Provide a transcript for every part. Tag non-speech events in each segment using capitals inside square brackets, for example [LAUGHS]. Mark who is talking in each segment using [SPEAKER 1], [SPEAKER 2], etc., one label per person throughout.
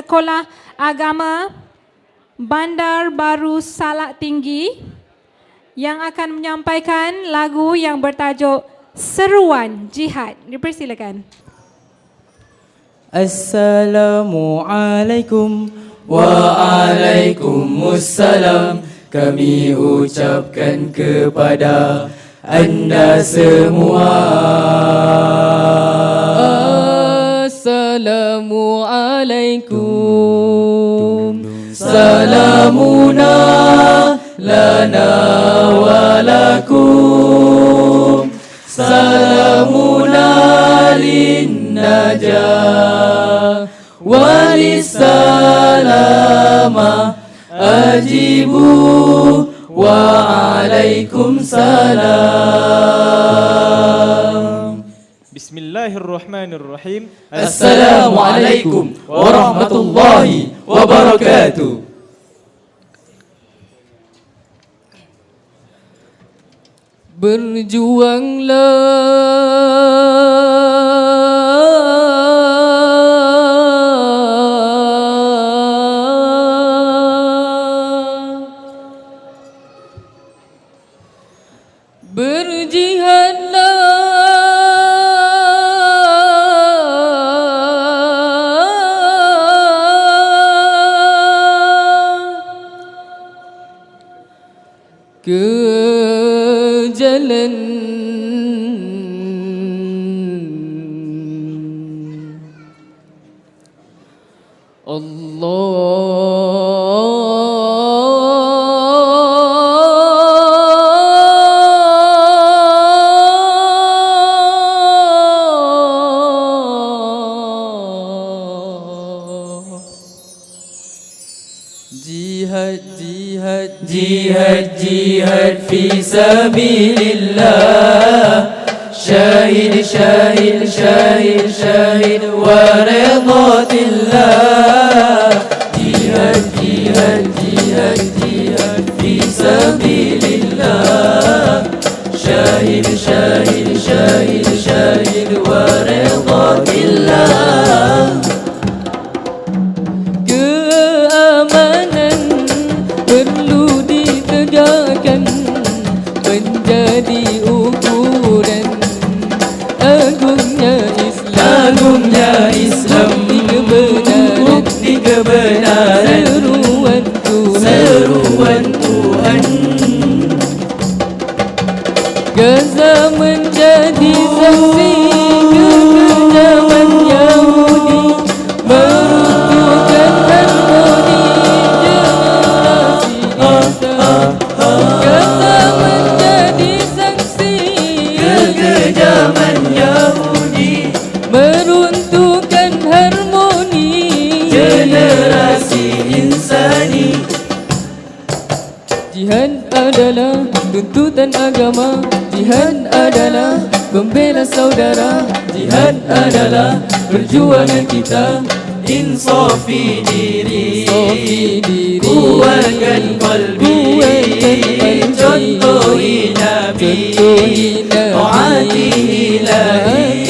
[SPEAKER 1] Sekolah Agama Bandar Baru Salak Tinggi yang akan menyampaikan lagu yang bertajuk Seruan Jihad. Dipersilakan.
[SPEAKER 2] Assalamualaikum Waalaikumsalam Kami ucapkan kepada anda semua Assalamualaikum. Salamuna lana walakum Salamuna linnajah Walisalama ajibu Waalaikumsalam
[SPEAKER 3] Bismillahirrahmanirrahim.
[SPEAKER 2] Assalamualaikum warahmatullahi wabarakatuh Berjuanglah في سبيل الله شاهد شاهد شاهد شاهد ورضا الله. جهاد جهاد جهاد جهاد في سبيل الله شاهد شاهد meruntuhkan harmoni. Generasi insani. Jihad adalah tuntutan agama. Jihad adalah membela saudara. Jihad adalah perjuangan kita. Insafi diri. Insafi diri. Kuatkan qalbi qalbi Contohi Nabi. Contohi Nabi. Taati ilahi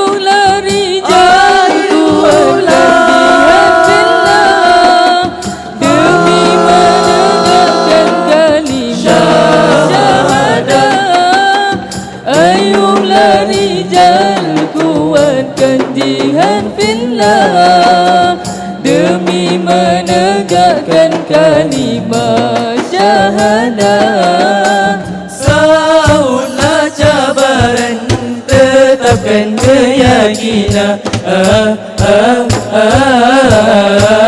[SPEAKER 2] fillah Demi menegakkan kalimah syahadah Sahutlah cabaran tetapkan keyakinan. Ah, ah, ah, tingkatkan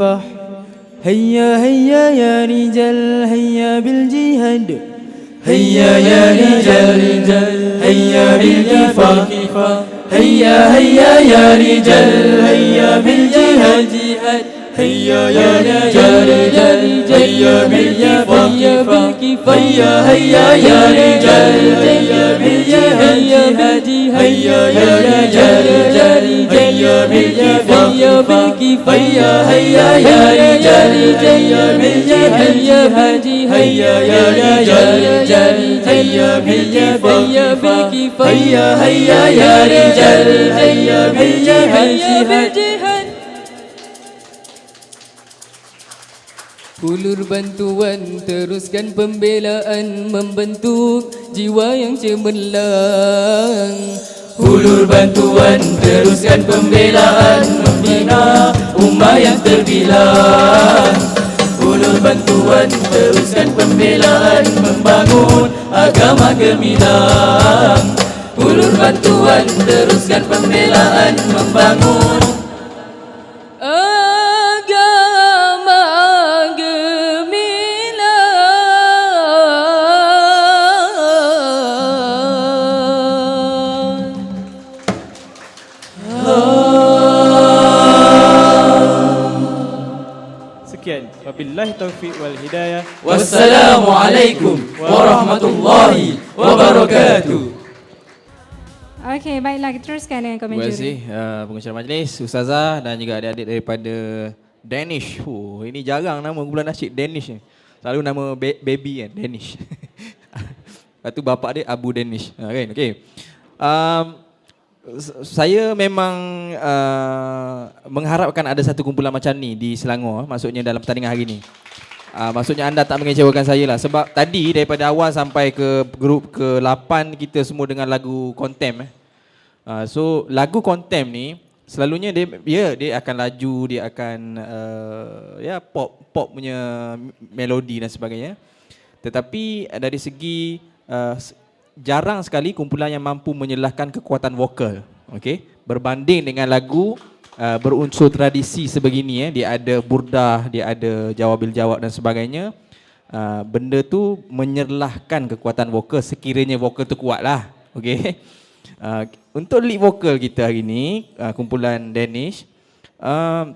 [SPEAKER 2] بالكفاح هيا هيا يا رجال هيا بالجهاد. هيا يا رجال هيا بالكفاح هيا هيا يا رجال هيا بالجهاد. هيا يا رجال هيا بالكفاح هيا هيا يا رجال هيا بالجهاد. هيا يا رجال هيا بالكفاح هيا هيا يا رجال هيا بالجهاد هيا يا رجال هيا بالكفاح هيا هيا يا رجال هيا بالجهاد
[SPEAKER 3] Hulur bantuan teruskan pembelaan membentuk jiwa yang cemerlang
[SPEAKER 2] Hulur bantuan teruskan pembelaan membina ummah yang terbilang. Hulur bantuan teruskan pembelaan membangun agama gemilang. Hulur bantuan teruskan pembelaan membangun
[SPEAKER 4] Wabillahi taufiq wal hidayah.
[SPEAKER 2] Wassalamualaikum warahmatullahi wabarakatuh
[SPEAKER 1] Okey, baiklah kita teruskan dengan komen
[SPEAKER 5] Terima
[SPEAKER 1] juri.
[SPEAKER 5] kasih uh, pengucara majlis, Ustazah dan juga adik-adik daripada Danish. Oh, ini jarang nama bulan nasyid Danish ni. Selalu nama ba- baby kan, Danish. [LAUGHS] Lepas tu bapak dia Abu Danish. Ha, kan? Okey. Um, saya memang uh, mengharapkan ada satu kumpulan macam ni di Selangor, maksudnya dalam pertandingan hari ni. Uh, maksudnya anda tak mengecewakan saya lah sebab tadi daripada awal sampai ke grup ke-8 kita semua dengan lagu Contem eh. Uh, so lagu Contem ni selalunya dia ya dia akan laju, dia akan uh, ya pop pop punya melodi dan sebagainya. Tetapi dari segi uh, jarang sekali kumpulan yang mampu menyelahkan kekuatan vokal. Okey, berbanding dengan lagu uh, berunsur tradisi sebegini eh, dia ada burdah, dia ada jawabil jawab dan sebagainya. Uh, benda tu menyerlahkan kekuatan vokal sekiranya vokal tu kuat lah. Okey. Uh, untuk lead vokal kita hari ni, uh, kumpulan Danish, uh,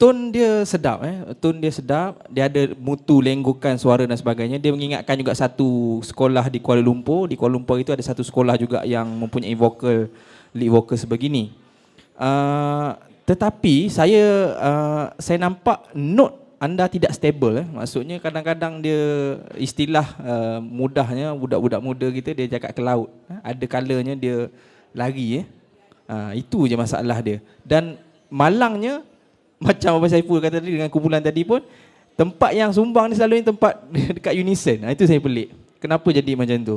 [SPEAKER 5] tone dia sedap eh. Tone dia sedap, dia ada mutu lenggukan suara dan sebagainya. Dia mengingatkan juga satu sekolah di Kuala Lumpur. Di Kuala Lumpur itu ada satu sekolah juga yang mempunyai vokal lead vokal sebegini. Uh, tetapi saya uh, saya nampak note anda tidak stable eh. Maksudnya kadang-kadang dia istilah uh, mudahnya budak-budak muda kita dia cakap ke laut. Eh. Ada kalanya dia lari eh. Uh, itu je masalah dia. Dan malangnya [LAUGHS] macam Abang Saiful kata tadi dengan kumpulan tadi pun tempat yang sumbang ni selalunya tempat [LAUGHS] dekat unison. Ha, itu saya pelik. Kenapa jadi macam tu?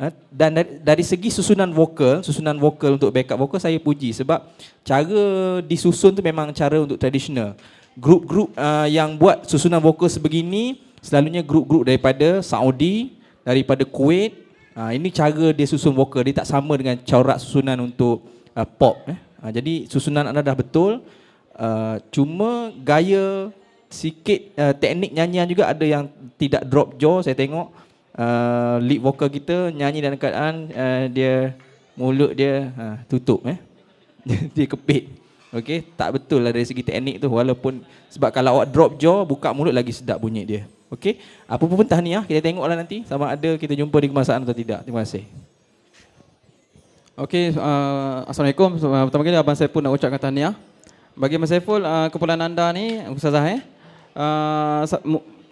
[SPEAKER 5] Ha, dan dari, segi susunan vokal, susunan vokal untuk backup vokal saya puji sebab cara disusun tu memang cara untuk tradisional. Grup-grup uh, yang buat susunan vokal sebegini selalunya grup-grup daripada Saudi, daripada Kuwait. Ha, ini cara dia susun vokal, dia tak sama dengan corak susunan untuk pop eh. Ha, jadi susunan anda dah betul. Uh, cuma gaya sikit uh, teknik nyanyian juga. Ada yang tidak drop jaw saya tengok. Uh, lead vokal kita nyanyi dalam keadaan uh, dia mulut dia uh, tutup eh. [LAUGHS] Dia kepit. Okey tak betul lah dari segi teknik tu. Walaupun sebab kalau awak drop jaw buka mulut lagi sedap bunyi dia. Okey apa pun tahniah kita tengoklah nanti. Sama ada kita jumpa di kemasan atau tidak. Terima kasih.
[SPEAKER 6] Okey, uh, Assalamualaikum. Pertama kali Abang Saiful nak ucapkan tahniah. Bagi Abang Saiful, uh, kumpulan anda ni, Ustazah eh, uh,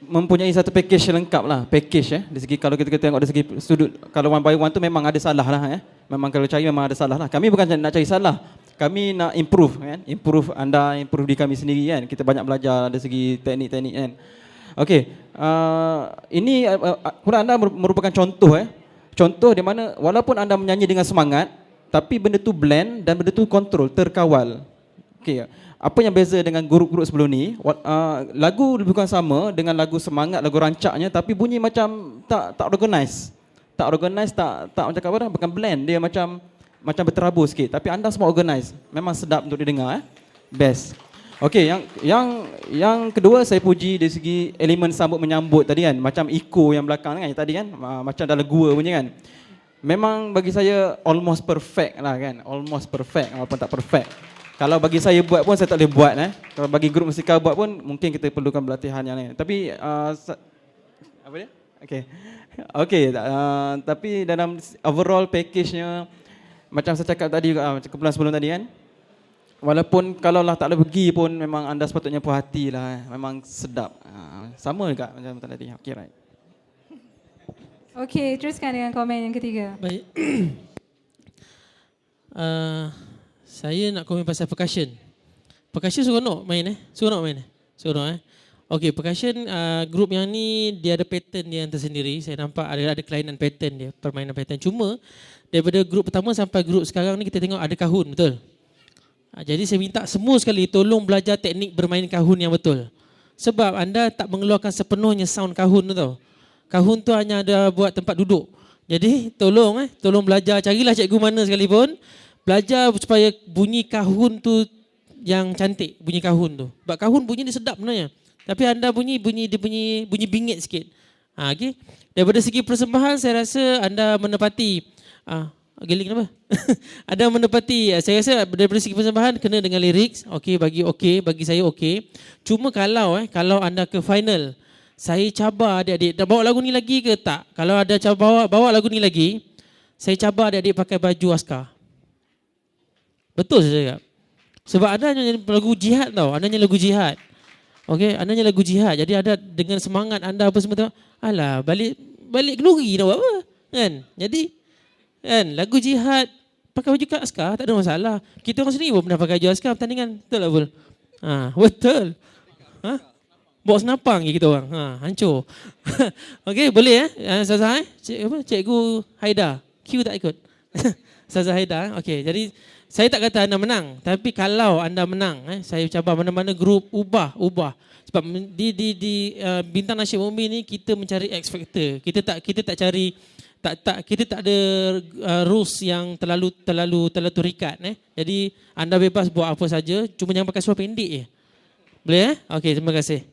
[SPEAKER 6] mempunyai satu package lengkap lah. Package eh. Dari segi, kalau kita, kita tengok dari segi sudut, kalau one by one tu memang ada salah lah eh. Memang kalau cari memang ada salah lah. Kami bukan nak cari salah. Kami nak improve kan. Improve anda, improve di kami sendiri kan. Kita banyak belajar dari segi teknik-teknik kan. Okey, uh, ini uh, kumpulan anda mer- merupakan contoh eh. Contoh di mana walaupun anda menyanyi dengan semangat, tapi benda tu blend dan benda tu kontrol, terkawal. Okey, apa yang beza dengan grup-grup sebelum ni? Uh, lagu lebih kurang sama dengan lagu semangat, lagu rancaknya tapi bunyi macam tak tak organize. Tak organize, tak tak macam apa dah, bukan blend, dia macam macam berterabur sikit. Tapi anda semua organize. Memang sedap untuk didengar eh. Best. Okey, yang yang yang kedua saya puji dari segi elemen sambut menyambut tadi kan. Macam echo yang belakang kan tadi kan. Uh, macam dalam gua punya kan. Memang bagi saya almost perfect lah kan. Almost perfect walaupun tak perfect. Kalau bagi saya buat pun saya tak boleh buat eh. Kalau bagi grup musikal buat pun mungkin kita perlukan pelatihan yang lain. Tapi uh, apa dia? Okey. [LAUGHS] Okey, uh, tapi dalam overall package-nya macam saya cakap tadi juga uh, macam kumpulan sebelum tadi kan. Walaupun kalau lah tak boleh pergi pun memang anda sepatutnya puas hati lah. eh. Memang sedap. Uh, sama juga macam tadi. Okey, right.
[SPEAKER 1] Okey, teruskan dengan komen yang ketiga.
[SPEAKER 7] Baik. [CLEARS THROAT] uh, saya nak komen pasal percussion. Percussion seronok main eh? Seronok main eh? Seronok eh? Okey, percussion uh, grup yang ni dia ada pattern dia yang tersendiri. Saya nampak ada ada kelainan pattern dia, permainan pattern. Cuma daripada grup pertama sampai grup sekarang ni kita tengok ada kahun, betul? Uh, jadi saya minta semua sekali tolong belajar teknik bermain kahun yang betul. Sebab anda tak mengeluarkan sepenuhnya sound kahun tu tau. Kahun tu hanya ada buat tempat duduk. Jadi tolong eh, tolong belajar. Carilah cikgu mana sekalipun. Belajar supaya bunyi kahun tu yang cantik, bunyi kahun tu. Sebab kahun bunyi dia sedap sebenarnya. Tapi anda bunyi bunyi dia bunyi bunyi bingit sikit. Ha, okay. Daripada segi persembahan saya rasa anda menepati ah geling kenapa? [LAUGHS] anda menepati saya rasa daripada segi persembahan kena dengan lirik. Okey bagi okey bagi saya okey. Cuma kalau eh kalau anda ke final saya cabar adik-adik dah bawa lagu ni lagi ke tak? Kalau ada cabar bawa bawa lagu ni lagi, saya cabar adik-adik pakai baju askar. Betul saya cakap. Sebab ada nyanyi lagu jihad tau, anda nyanyi lagu jihad. Okey, anda nyanyi lagu jihad. Jadi ada dengan semangat anda apa semua tu. Alah, balik balik kenduri nak buat apa? Kan? Jadi kan lagu jihad pakai baju askar tak ada masalah. Kita orang sendiri pun pernah pakai baju askar pertandingan. Betul tak [LAUGHS] betul? Ha, betul. Ha? Bawa senapang kita orang. Ha, hancur. [LAUGHS] Okey, boleh eh? Uh, Ustazah eh? Cik, apa? Cikgu Haida. Q tak ikut. [LAUGHS] Ustazah Haida. eh? Okey, jadi saya tak kata anda menang. Tapi kalau anda menang, eh, saya cabar mana-mana grup ubah, ubah. Sebab di di di uh, bintang nasyid Mumi ni kita mencari X factor. Kita tak kita tak cari tak tak kita tak ada uh, rules yang terlalu terlalu terlalu terikat eh. Jadi anda bebas buat apa saja, cuma jangan pakai seluar pendek je. Boleh eh? Okey, terima kasih.